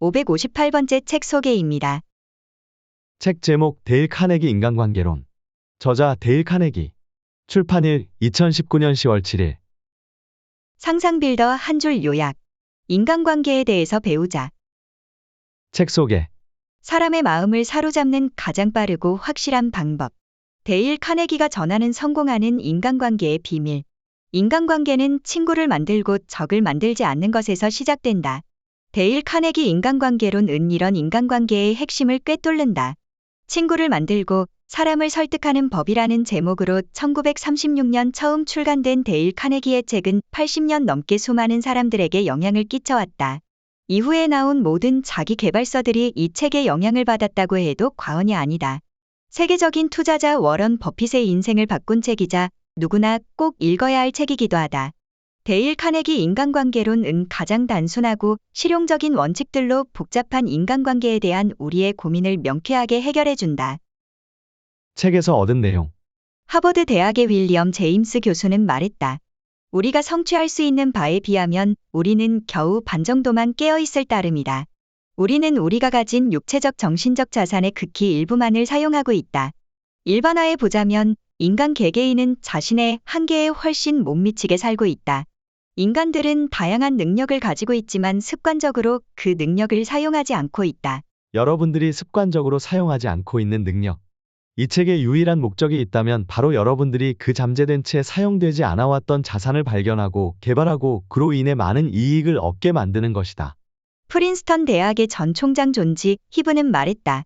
558번째 책 소개입니다. 책 제목 데일 카네기 인간관계론. 저자 데일 카네기. 출판일 2019년 10월 7일. 상상 빌더 한 줄 요약. 인간관계에 대해서 배우자. 책 소개. 사람의 마음을 사로잡는 가장 빠르고 확실한 방법. 데일 카네기가 전하는 성공하는 인간관계의 비밀. 인간관계는 친구를 만들고 적을 만들지 않는 것에서 시작된다. 데일 카네기 인간관계론은 이런 인간관계의 핵심을 꿰뚫는다. 친구를 만들고 사람을 설득하는 법이라는 제목으로 1936년 처음 출간된 데일 카네기의 책은 80년 넘게 수많은 사람들에게 영향을 끼쳐왔다. 이후에 나온 모든 자기 개발서들이 이 책에 영향을 받았다고 해도 과언이 아니다. 세계적인 투자자 워런 버핏의 인생을 바꾼 책이자 누구나 꼭 읽어야 할 책이기도 하다. 데일 카네기 인간관계론은 가장 단순하고 실용적인 원칙들로 복잡한 인간관계에 대한 우리의 고민을 명쾌하게 해결해준다. 책에서 얻은 내용. 하버드 대학의 윌리엄 제임스 교수는 말했다. 우리가 성취할 수 있는 바에 비하면 우리는 겨우 반 정도만 깨어 있을 따름이다. 우리는 우리가 가진 육체적 정신적 자산의 극히 일부만을 사용하고 있다. 일반화해 보자면 인간 개개인은 자신의 한계에 훨씬 못 미치게 살고 있다. 인간들은 다양한 능력을 가지고 있지만 습관적으로 그 능력을 사용하지 않고 있다. 여러분들이 습관적으로 사용하지 않고 있는 능력. 이 책의 유일한 목적이 있다면 바로 여러분들이 그 잠재된 채 사용되지 않아왔던 자산을 발견하고 개발하고 그로 인해 많은 이익을 얻게 만드는 것이다. 프린스턴 대학의 전 총장 존지 히브는 말했다.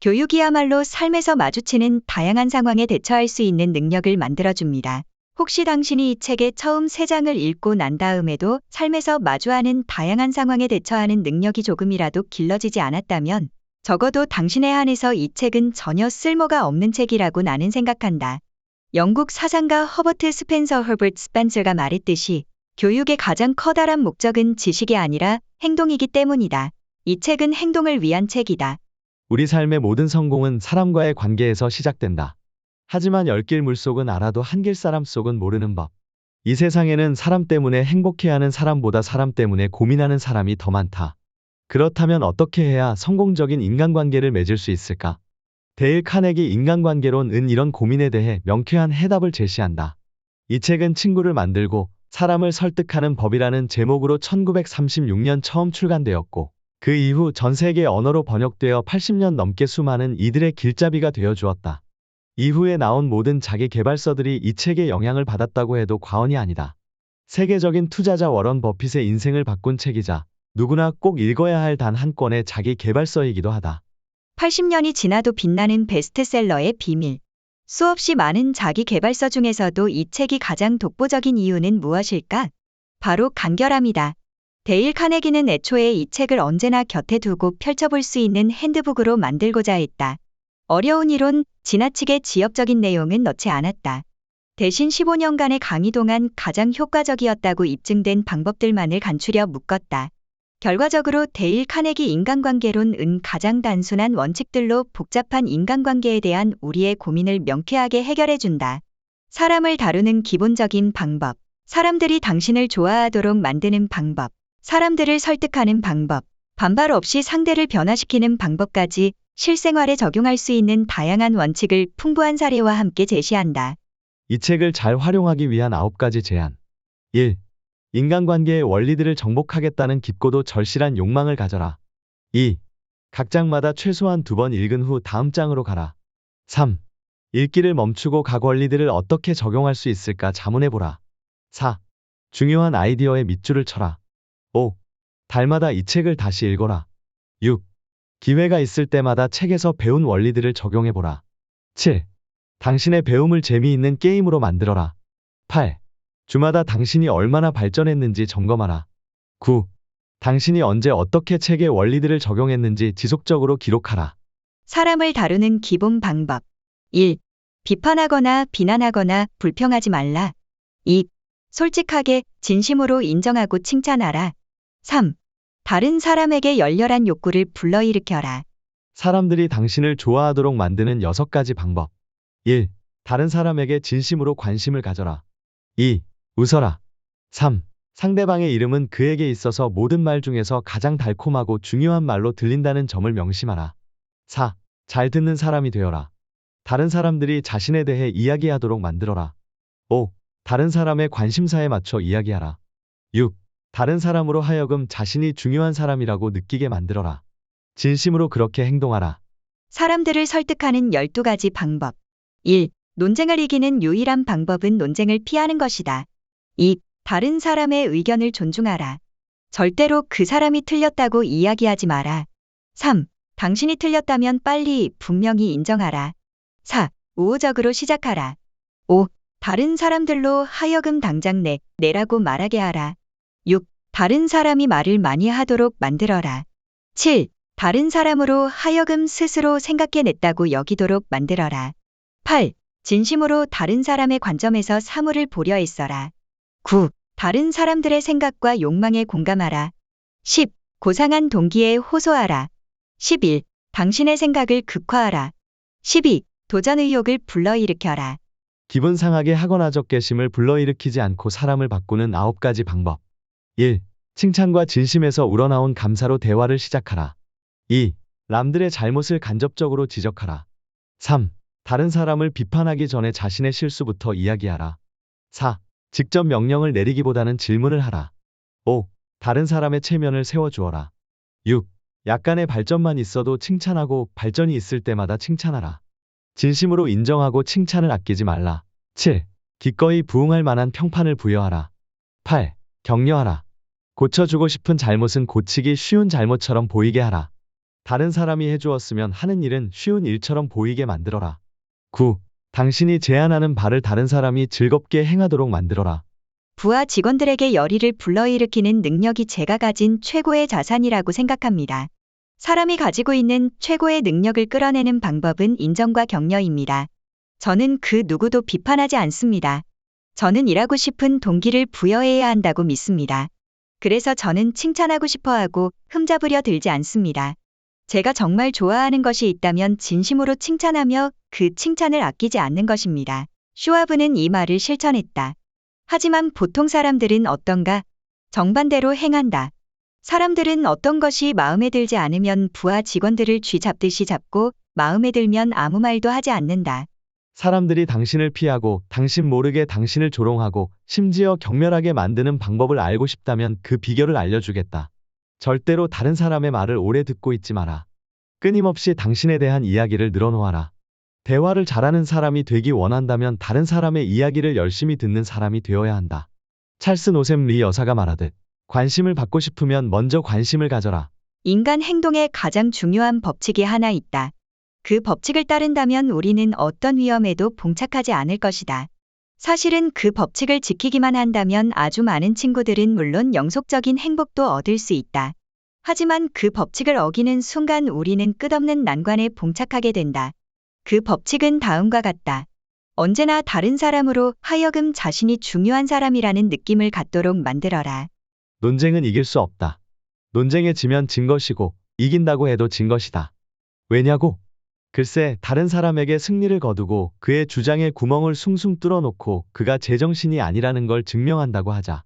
교육이야말로 삶에서 마주치는 다양한 상황에 대처할 수 있는 능력을 만들어줍니다. 혹시 당신이 이 책의 처음 세 장을 읽고 난 다음에도 삶에서 마주하는 다양한 상황에 대처하는 능력이 조금이라도 길러지지 않았다면 적어도 당신에 한해서 이 책은 전혀 쓸모가 없는 책이라고 나는 생각한다. 영국 사상가 허버트 스펜서 허버트 스펜서가 말했듯이 교육의 가장 커다란 목적은 지식이 아니라 행동이기 때문이다. 이 책은 행동을 위한 책이다. 우리 삶의 모든 성공은 사람과의 관계에서 시작된다. 하지만 열길 물속은 알아도 한길 사람 속은 모르는 법. 이 세상에는 사람 때문에 행복해하는 사람보다 사람 때문에 고민하는 사람이 더 많다. 그렇다면 어떻게 해야 성공적인 인간관계를 맺을 수 있을까? 데일 카네기 인간관계론은 이런 고민에 대해 명쾌한 해답을 제시한다. 이 책은 친구를 만들고 사람을 설득하는 법이라는 제목으로 1936년 처음 출간되었고, 그 이후 전 세계 언어로 번역되어 80년 넘게 수많은 이들의 길잡이가 되어 주었다. 이후에 나온 모든 자기 개발서들이 이 책에 영향을 받았다고 해도 과언이 아니다. 세계적인 투자자 워런 버핏의 인생을 바꾼 책이자 누구나 꼭 읽어야 할 단 한 권의 자기 개발서이기도 하다. 80년이 지나도 빛나는 베스트셀러의 비밀. 수없이 많은 자기 개발서 중에서도 이 책이 가장 독보적인 이유는 무엇일까? 바로 간결함이다. 데일 카네기는 애초에 이 책을 언제나 곁에 두고 펼쳐볼 수 있는 핸드북으로 만들고자 했다. 어려운 이론, 지나치게 지엽적인 내용은 넣지 않았다. 대신 15년간의 강의 동안 가장 효과적이었다고 입증된 방법들만을 간추려 묶었다. 결과적으로 데일 카네기 인간관계론은 가장 단순한 원칙들로 복잡한 인간관계에 대한 우리의 고민을 명쾌하게 해결해준다. 사람을 다루는 기본적인 방법, 사람들이 당신을 좋아하도록 만드는 방법, 사람들을 설득하는 방법, 반발 없이 상대를 변화시키는 방법까지 실생활에 적용할 수 있는 다양한 원칙을 풍부한 사례와 함께 제시한다. 이 책을 잘 활용하기 위한 9가지 제안. 1. 인간관계의 원리들을 정복하겠다는 깊고도 절실한 욕망을 가져라. 2. 각 장마다 최소한 두 번 읽은 후 다음 장으로 가라. 3. 읽기를 멈추고 각 원리들을 어떻게 적용할 수 있을까 자문해보라. 4. 중요한 아이디어에 밑줄을 쳐라. 5. 달마다 이 책을 다시 읽어라. 6. 기회가 있을 때마다 책에서 배운 원리들을 적용해보라. 7. 당신의 배움을 재미있는 게임으로 만들어라. 8. 주마다 당신이 얼마나 발전했는지 점검하라. 9. 당신이 언제 어떻게 책의 원리들을 적용했는지 지속적으로 기록하라. 사람을 다루는 기본 방법. 1. 비판하거나 비난하거나 불평하지 말라. 2. 솔직하게 진심으로 인정하고 칭찬하라. 3. 다른 사람에게 열렬한 욕구를 불러일으켜라. 사람들이 당신을 좋아하도록 만드는 6가지 방법. 1. 다른 사람에게 진심으로 관심을 가져라. 2. 웃어라. 3. 상대방의 이름은 그에게 있어서 모든 말 중에서 가장 달콤하고 중요한 말로 들린다는 점을 명심하라. 4. 잘 듣는 사람이 되어라. 다른 사람들이 자신에 대해 이야기하도록 만들어라. 5. 다른 사람의 관심사에 맞춰 이야기하라. 6. 다른 사람으로 하여금 자신이 중요한 사람이라고 느끼게 만들어라. 진심으로 그렇게 행동하라. 사람들을 설득하는 12가지 방법. 1. 논쟁을 이기는 유일한 방법은 논쟁을 피하는 것이다. 2. 다른 사람의 의견을 존중하라. 절대로 그 사람이 틀렸다고 이야기하지 마라. 3. 당신이 틀렸다면 빨리 분명히 인정하라. 4. 우호적으로 시작하라. 5. 다른 사람들로 하여금 당장 내, 내라고 말하게 하라. 6. 다른 사람이 말을 많이 하도록 만들어라. 7. 다른 사람으로 하여금 스스로 생각해냈다고 여기도록 만들어라. 8. 진심으로 다른 사람의 관점에서 사물을 보려 애써라. 9. 다른 사람들의 생각과 욕망에 공감하라. 10. 고상한 동기에 호소하라. 11. 당신의 생각을 극화하라. 12. 도전 의욕을 불러일으켜라. 기분 상하게 하거나 적개심을 불러일으키지 않고 사람을 바꾸는 9가지 방법. 1. 칭찬과 진심에서 우러나온 감사로 대화를 시작하라. 2. 남들의 잘못을 간접적으로 지적하라. 3. 다른 사람을 비판하기 전에 자신의 실수부터 이야기하라. 4. 직접 명령을 내리기보다는 질문을 하라. 5. 다른 사람의 체면을 세워주어라. 6. 약간의 발전만 있어도 칭찬하고 발전이 있을 때마다 칭찬하라. 진심으로 인정하고 칭찬을 아끼지 말라. 7. 기꺼이 부응할 만한 평판을 부여하라. 8. 격려하라. 고쳐주고 싶은 잘못은 고치기 쉬운 잘못처럼 보이게 하라. 다른 사람이 해주었으면 하는 일은 쉬운 일처럼 보이게 만들어라. 9. 당신이 제안하는 바를 다른 사람이 즐겁게 행하도록 만들어라. 부하 직원들에게 열의를 불러일으키는 능력이 제가 가진 최고의 자산이라고 생각합니다. 사람이 가지고 있는 최고의 능력을 끌어내는 방법은 인정과 격려입니다. 저는 그 누구도 비판하지 않습니다. 저는 일하고 싶은 동기를 부여해야 한다고 믿습니다. 그래서 저는 칭찬하고 싶어 하고 흠잡으려 들지 않습니다. 제가 정말 좋아하는 것이 있다면 진심으로 칭찬하며 그 칭찬을 아끼지 않는 것입니다. 슈와브는 이 말을 실천했다. 하지만 보통 사람들은 어떤가? 정반대로 행한다. 사람들은 어떤 것이 마음에 들지 않으면 부하 직원들을 쥐 잡듯이 잡고 마음에 들면 아무 말도 하지 않는다. 사람들이 당신을 피하고 당신 모르게 당신을 조롱하고 심지어 경멸하게 만드는 방법을 알고 싶다면 그 비결을 알려주겠다. 절대로 다른 사람의 말을 오래 듣고 있지 마라. 끊임없이 당신에 대한 이야기를 늘어놓아라. 대화를 잘하는 사람이 되기 원한다면 다른 사람의 이야기를 열심히 듣는 사람이 되어야 한다. 찰스 노셈 리 여사가 말하듯 관심을 받고 싶으면 먼저 관심을 가져라. 인간 행동에 가장 중요한 법칙이 하나 있다. 그 법칙을 따른다면 우리는 어떤 위험에도 봉착하지 않을 것이다. 사실은 그 법칙을 지키기만 한다면 아주 많은 친구들은 물론 영속적인 행복도 얻을 수 있다. 하지만 그 법칙을 어기는 순간 우리는 끝없는 난관에 봉착하게 된다. 그 법칙은 다음과 같다. 언제나 다른 사람으로 하여금 자신이 중요한 사람이라는 느낌을 갖도록 만들어라. 논쟁은 이길 수 없다. 논쟁에 지면 진 것이고 이긴다고 해도 진 것이다. 왜냐고? 글쎄 다른 사람에게 승리를 거두고 그의 주장에 구멍을 숭숭 뚫어놓고 그가 제정신이 아니라는 걸 증명한다고 하자.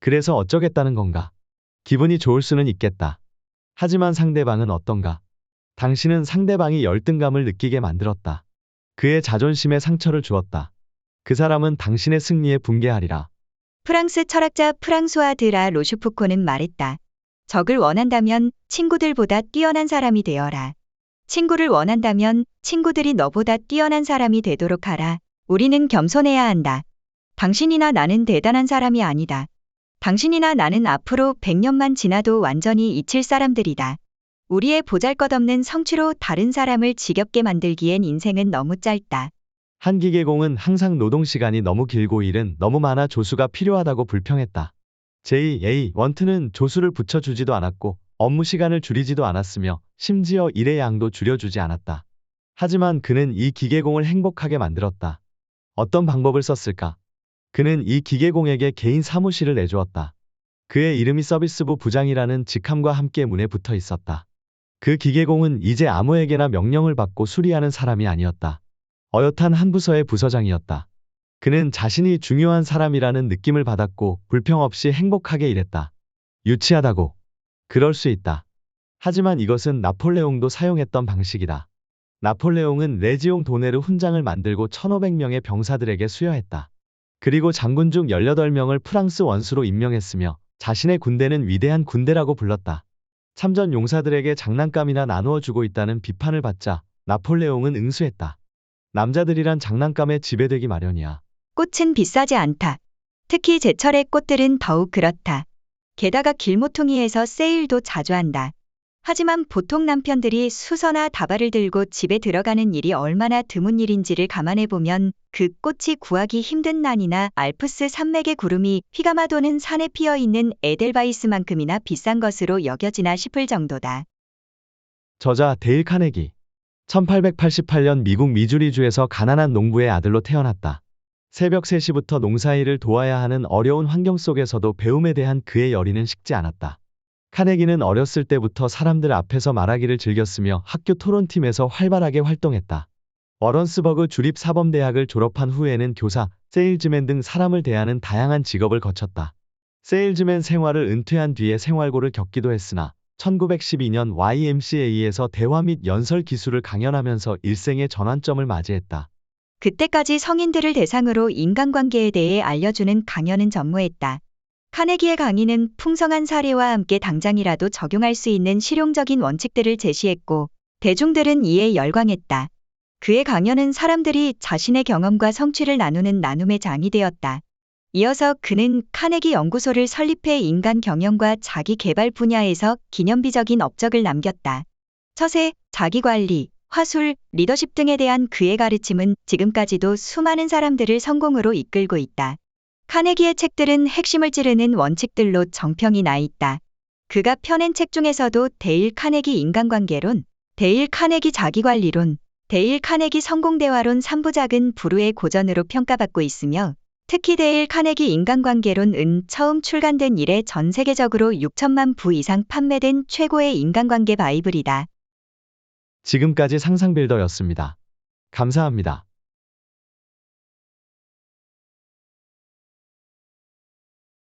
그래서 어쩌겠다는 건가? 기분이 좋을 수는 있겠다. 하지만 상대방은 어떤가? 당신은 상대방이 열등감을 느끼게 만들었다. 그의 자존심에 상처를 주었다. 그 사람은 당신의 승리에 붕괴하리라. 프랑스 철학자 프랑수아 드라 로슈프코는 말했다. 적을 원한다면 친구들보다 뛰어난 사람이 되어라. 친구를 원한다면 친구들이 너보다 뛰어난 사람이 되도록 하라. 우리는 겸손해야 한다. 당신이나 나는 대단한 사람이 아니다. 당신이나 나는 앞으로 100년만 지나도 완전히 잊힐 사람들이다. 우리의 보잘것없는 성취로 다른 사람을 지겹게 만들기엔 인생은 너무 짧다. 한 기계공은 항상 노동 시간이 너무 길고 일은 너무 많아 조수가 필요하다고 불평했다. J.A. 원트는 조수를 붙여주지도 않았고 업무 시간을 줄이지도 않았으며 심지어 일의 양도 줄여주지 않았다. 하지만 그는 이 기계공을 행복하게 만들었다. 어떤 방법을 썼을까? 그는 이 기계공에게 개인 사무실을 내주었다. 그의 이름이 서비스부 부장이라는 직함과 함께 문에 붙어 있었다. 그 기계공은 이제 아무에게나 명령을 받고 수리하는 사람이 아니었다. 어엿한 한 부서의 부서장이었다. 그는 자신이 중요한 사람이라는 느낌을 받았고 불평 없이 행복하게 일했다. 유치하다고. 그럴 수 있다. 하지만 이것은 나폴레옹도 사용했던 방식이다. 나폴레옹은 레지옹 도네르 훈장을 만들고 1500명의 병사들에게 수여했다. 그리고 장군 중 18명을 프랑스 원수로 임명했으며 자신의 군대는 위대한 군대라고 불렀다. 참전 용사들에게 장난감이나 나누어 주고 있다는 비판을 받자 나폴레옹은 응수했다. 남자들이란 장난감에 지배되기 마련이야. 꽃은 비싸지 않다. 특히 제철의 꽃들은 더욱 그렇다. 게다가 길모퉁이에서 세일도 자주 한다. 하지만 보통 남편들이 수서나 다발을 들고 집에 들어가는 일이 얼마나 드문 일인지를 감안해 보면 그 꽃이 구하기 힘든 난이나 알프스 산맥의 구름이 휘감아 도는 산에 피어 있는 에델바이스만큼이나 비싼 것으로 여겨지나 싶을 정도다. 저자 데일 카네기. 1888년 미국 미주리주에서 가난한 농부의 아들로 태어났다. 새벽 3시부터 농사일을 도와야 하는 어려운 환경 속에서도 배움에 대한 그의 열의는 식지 않았다. 카네기는 어렸을 때부터 사람들 앞에서 말하기를 즐겼으며 학교 토론팀에서 활발하게 활동했다. 워런스버그 주립사범대학을 졸업한 후에는 교사, 세일즈맨 등 사람을 대하는 다양한 직업을 거쳤다. 세일즈맨 생활을 은퇴한 뒤에 생활고를 겪기도 했으나 1912년 YMCA에서 대화 및 연설 기술을 강연하면서 일생의 전환점을 맞이했다. 그때까지 성인들을 대상으로 인간관계에 대해 알려주는 강연은 전무했다. 카네기의 강의는 풍성한 사례와 함께 당장이라도 적용할 수 있는 실용적인 원칙들을 제시했고, 대중들은 이에 열광했다. 그의 강연은 사람들이 자신의 경험과 성취를 나누는 나눔의 장이 되었다. 이어서 그는 카네기 연구소를 설립해 인간 경영과 자기 개발 분야에서 기념비적인 업적을 남겼다. 처세, 자기관리, 화술, 리더십 등에 대한 그의 가르침은 지금까지도 수많은 사람들을 성공으로 이끌고 있다. 카네기의 책들은 핵심을 찌르는 원칙들로 정평이 나 있다. 그가 펴낸 책 중에서도 데일 카네기 인간관계론, 데일 카네기 자기관리론, 데일 카네기 성공대화론 3부작은 불후의 고전으로 평가받고 있으며 특히 데일 카네기 인간관계론은 처음 출간된 이래 전 세계적으로 6천만 부 이상 판매된 최고의 인간관계 바이블이다. 지금까지 상상빌더였습니다. 감사합니다.